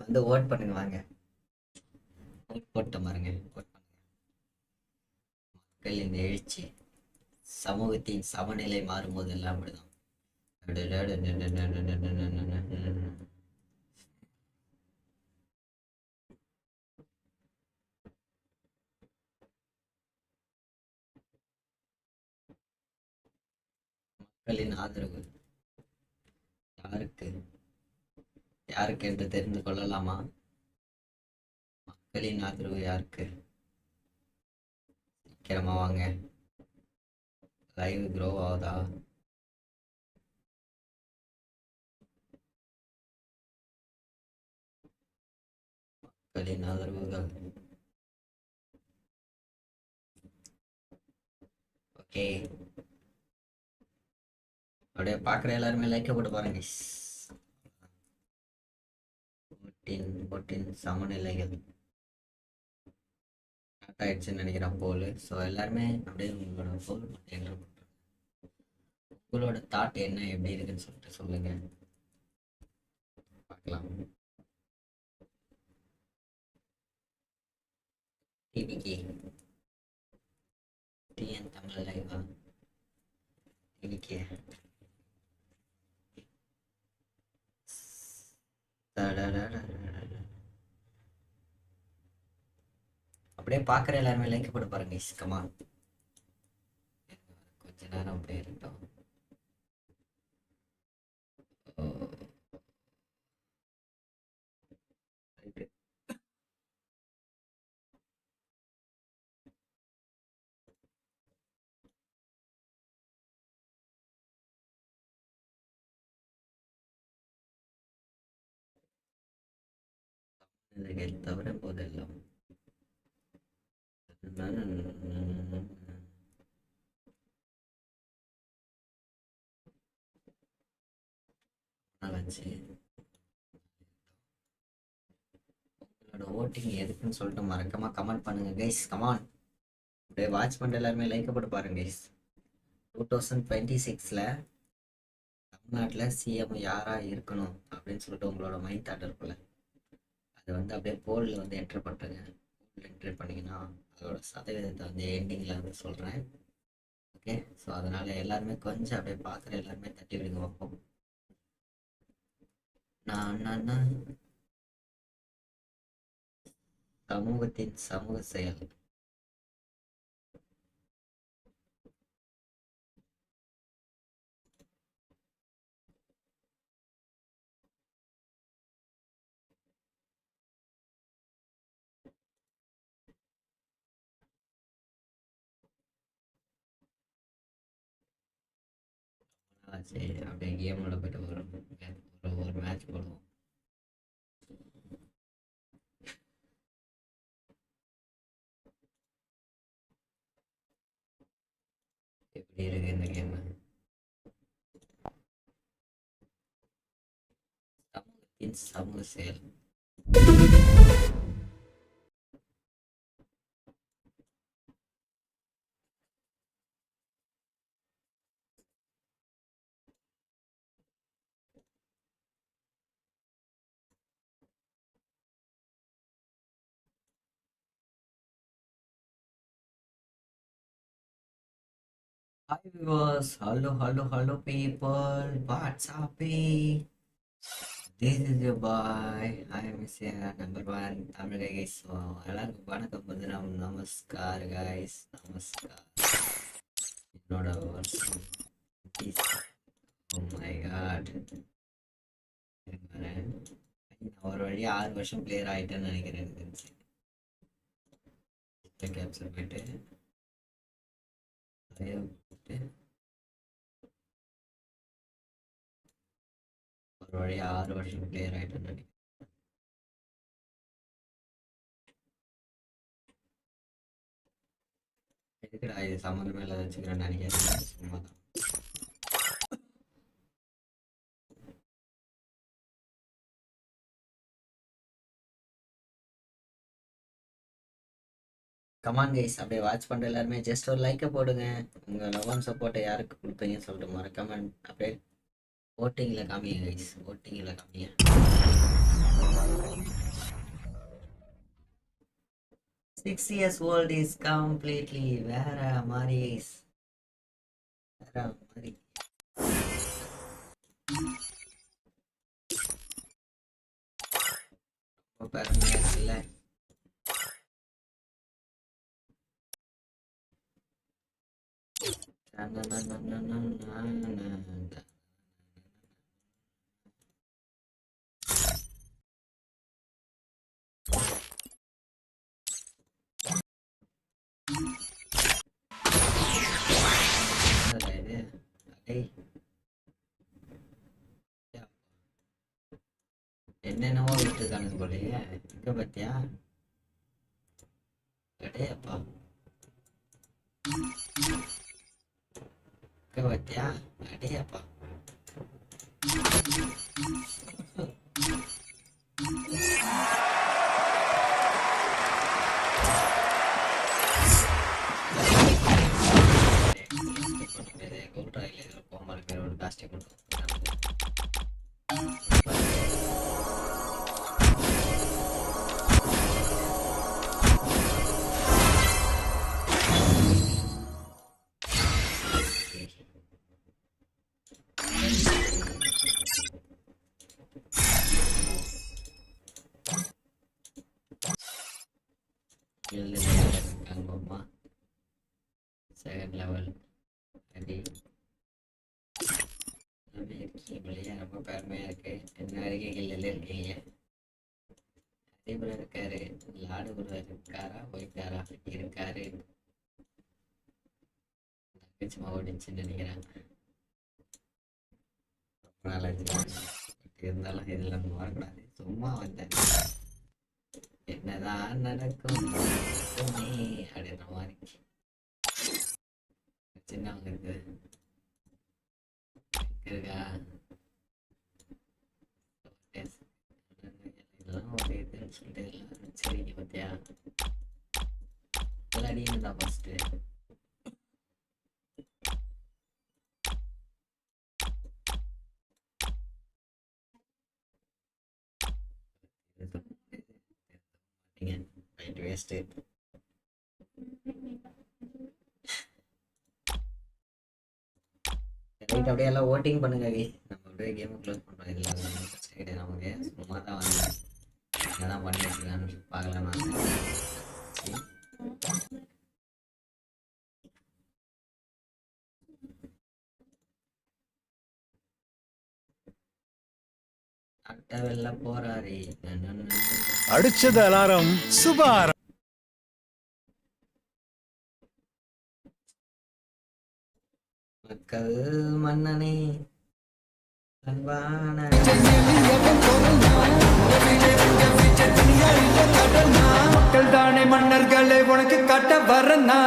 வந்து ஓட் பண்ணுங்க வாங்க. ஓட் போட்ட பாருங்க ஓட் பண்ணுங்க மக்கள் இந்த எழுச்சி சமூகத்தின் சமநிலை மாறும்போது எல்லாம் அப்படிதான். மக்களின் ஆதரவு யாருக்கு? யாருக்கு என்று தெரிந்து கொள்ளலாமா? மக்களின் ஆதரவு யாருக்கு? சீக்கிரமா வாங்க. லைவ் க்ரோ ஆகுதா? மக்களின் ஆதரவுகள். ஓகே அப்படியே பார்க்குற எல்லாருமே லைக்கை போட்டு பாருங்க. ஓட்டின் ஃபோர்டீன் சமநிலைகள். ஸ்டார்ட் ஆயிடுச்சுன்னு நினைக்கிறேன் போல். ஸோ எல்லாருமே அப்படியே உங்களோட போல் மட்டும் என்ட்ரு பண்ணுறேன் உங்களோட தாட் என்ன எப்படி இருக்குன்னு சொல்லிட்டு சொல்லுங்க. பார்க்கலாம். டிவிக்கு டிஎன் தமிழ் லைவா? டிவிக்கு அப்படியே பார்க்குற எல்லாருமே லைக் போட்டு பாருங்க இஸ்கமா கொஞ்ச நேரம் அப்படியே இருக்கட்டும். தவிர போதெல்லாம். வச்சு உங்களோட ஓட்டிங் எதுக்குன்னு சொல்லிட்டு மறக்காம கமெண்ட் பண்ணுங்க கைஸ் கமான் அப்படியே வாட்ச் பண்ணிட்டு எல்லாருமே லைக் போட்டு பாருங்க கைஸ் டூ தௌசண்ட் டுவெண்ட்டி சிக்ஸில் தமிழ்நாட்டில் சிஎம் யாராக இருக்கணும் அப்படின்னு சொல்லிட்டு உங்களோட மைண்ட் தாட் இருக்குல்ல அது வந்து அப்படியே போலில் வந்து என்ட்ரு பண்ணுறேங்க போலில் என்ட்ரு பண்ணிங்கன்னா அதோட சதவீதத்தை வந்து எண்டிங்கில் வந்து சொல்கிறேன் ஓகே ஸோ அதனால் எல்லாருமே கொஞ்சம் அப்படியே பார்க்குற எல்லாருமே தட்டி விடுங்க பார்ப்போம். நான் நான் சமூகத்தின் சமூக செயல். சரி அப்படியே கேம் போயிட்டு ஒரு ஒரு ஒரு மேட்ச் போடுவோம் எப்படி இருக்கு இந்த கேம் சமூகத்தின் சமூக செயல். Hi viewers, hello, hello, hello people. What's up? eh? This is your boy. I am Mr. number one Tamil guys. So, எல்லாருக்கும் வணக்கம் வந்து நம் நமஸ்கார் guys. நமஸ்கார். என்னோட வருஷம் oh my god. இருங்க வரேன். நான் ஒரு வழி ஆறு வருஷம் பிளேயர் ஆயிட்டேன்னு நினைக்கிறேன் எனக்கு தெரிஞ்சு கேப்சர் போயிட்டு நிறைய போட்டு ஒரு வழி ஆறு வருஷம் கிளியர் ஆயிட்டேன்னு நினைக்கிறேன் எதுக்குடா இது சம்மந்தமே இல்லாத வச்சுக்கிறேன் நினைக்கிறேன் சும்மா தான் கமான் கைஸ் அப்படியே வாட்ச் பண்ணுற எல்லாருமே. ஜஸ்ட் ஒரு லைக்கை போடுங்க. உங்கள் லவ் அண்ட் சப்போர்ட்டை யாருக்கு கொடுப்பீங்கன்னு சொல்லிட்டு மறக்காம அப்படியே ஓட்டிங்கில் காமிங்க கைஸ் ஓட்டிங்கில் காமிங்க. Six years old is completely வேற மாதிரி guys. வேற மாதிரி. ரொம்ப பெருமையா இருக்குல்ல. என்னென்னவோ விட்டுருக்கானுங்க போலயே. இங்க பத்தியா? கிடையாப்பா. அப்பா எங்க பாத்தியா அடே ரொம்ப பெருமையா இருக்கு. என்ன வரைக்கும் இருக்கீங்க அதேபுரம் இருக்காரு. லாடு குரு இருக்காரா? போயிட்டாரா இருக்காரு. சும்மா ஓடிச்சுன்னு நினைக்கிறேன் ரொம்ப நாளாச்சு இருந்தாலும் இதெல்லாம் வரக்கூடாது. சும்மா வந்தேன் என்னதான் நடக்கும் அப்படின்ற மாதிரி. சின்னவங்க இருக்கு. இருக்கா? இதெல்லாம் ஒரு சொல்லிட்டு எல்லாம் சரிங்க பார்த்தியா எல்லாம் ஃபஸ்ட்டு ரைட் அப்படியே எல்லாம் ஓட்டிங் பண்ணுங்க நம்ம அப்படியே கேம் க்ளோஸ் பண்ணுறோம் இதில் நமக்கு சும்மா தான் வந்து என்னதான் பண்ணி வச்சுக்கலான்னு பார்க்கலாம் நான் அடிச்சது அலாரம் சுபாரம் மக்கள் மன்னனே அன்பான மக்கள் தானே மன்னர்களை உனக்கு கட்ட வரனா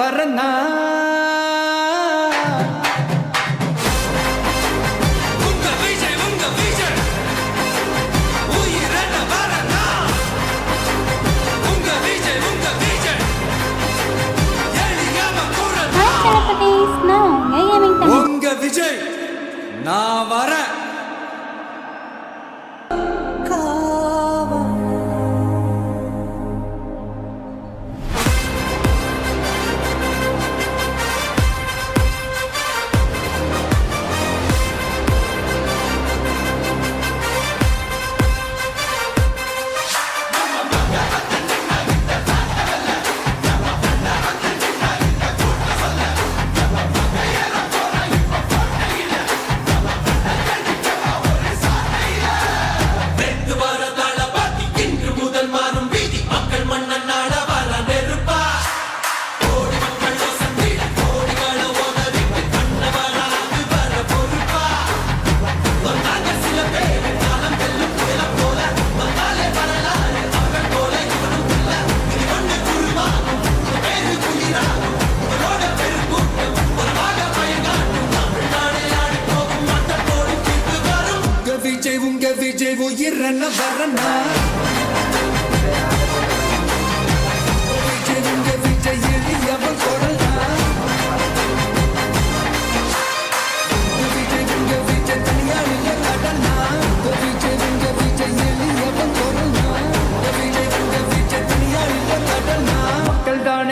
உனக்கு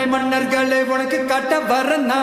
மன்னர்களை உனக்கு கட்ட வரனா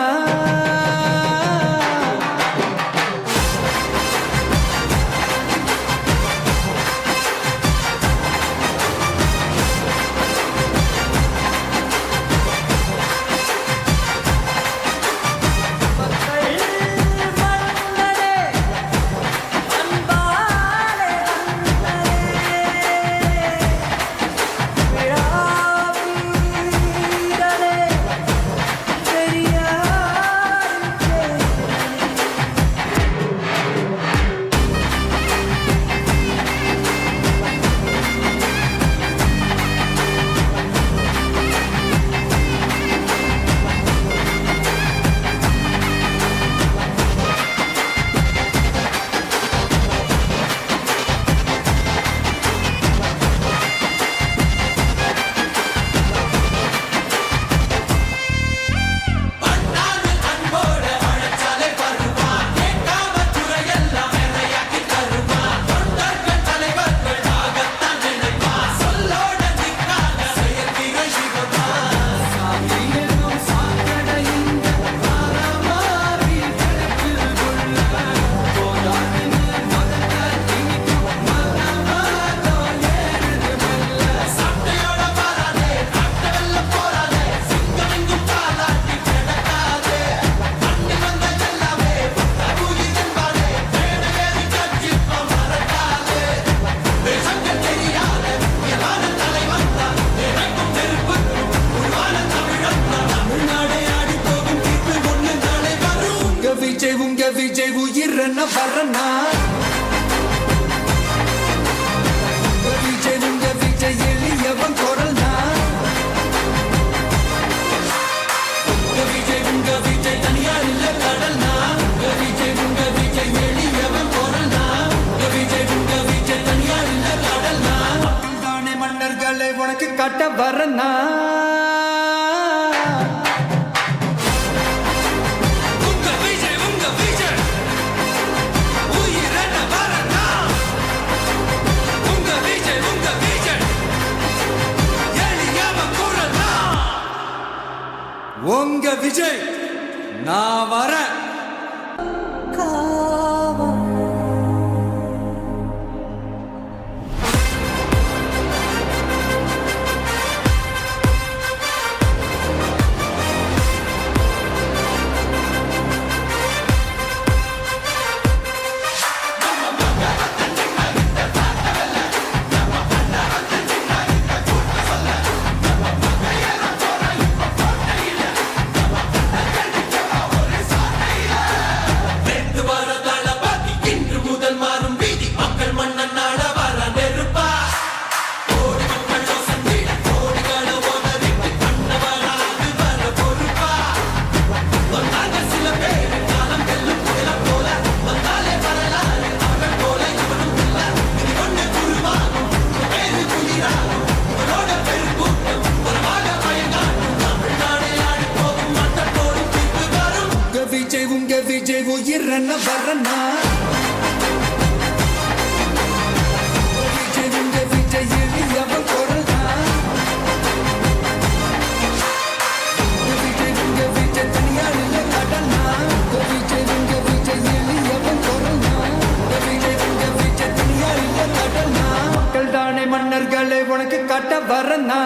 உனக்கு காட்ட வரனா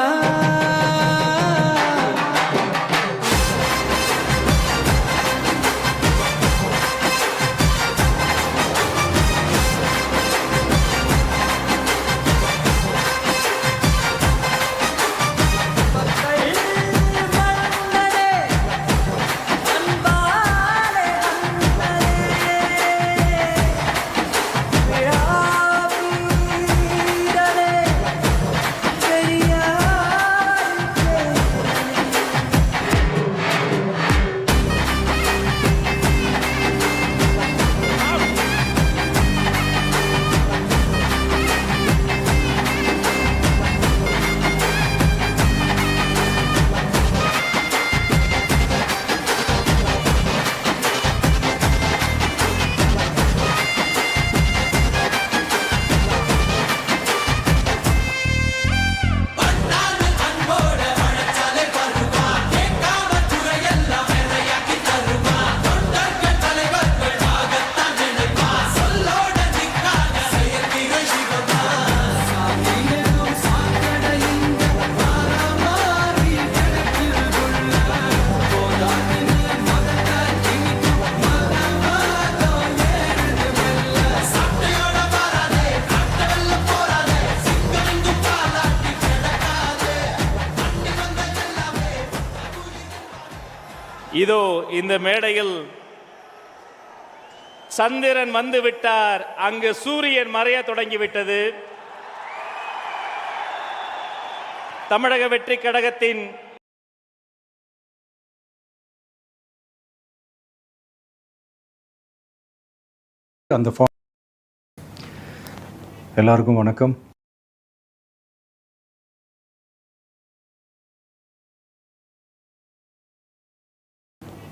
இதோ இந்த மேடையில் சந்திரன் வந்து விட்டார். அங்கு சூரியன் மறைய தொடங்கிவிட்டது. தமிழக வெற்றி கழகத்தின் அந்த எல்லாருக்கும் வணக்கம்.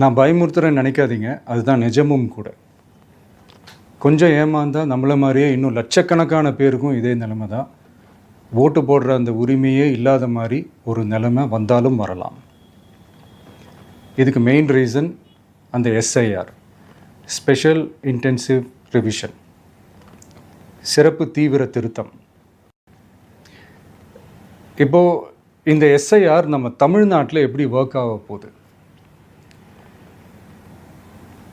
நான் பயமுறுத்துறேன்னு நினைக்காதீங்க. அதுதான் நிஜமும் கூட. கொஞ்சம் ஏமாந்தால் நம்மளை மாதிரியே இன்னும் லட்சக்கணக்கான பேருக்கும் இதே நிலைமை தான். ஓட்டு போடுற அந்த உரிமையே இல்லாத மாதிரி ஒரு நிலைமை வந்தாலும் வரலாம். இதுக்கு மெயின் ரீசன் அந்த S I R special intensive revision சிறப்பு தீவிர திருத்தம். இப்போது இந்த எஸ்ஐஆர் நம்ம தமிழ்நாட்டில் எப்படி ஒர்க் ஆக போகுது?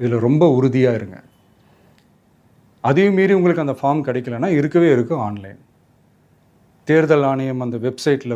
இதில் ரொம்ப உறுதியாக இருங்க. அதையும் மீறி உங்களுக்கு அந்த ஃபார்ம் கிடைக்கலன்னா இருக்கவே இருக்கும் ஆன்லைன் தேர்தல் ஆணையம் அந்த வெப்சைட்டில்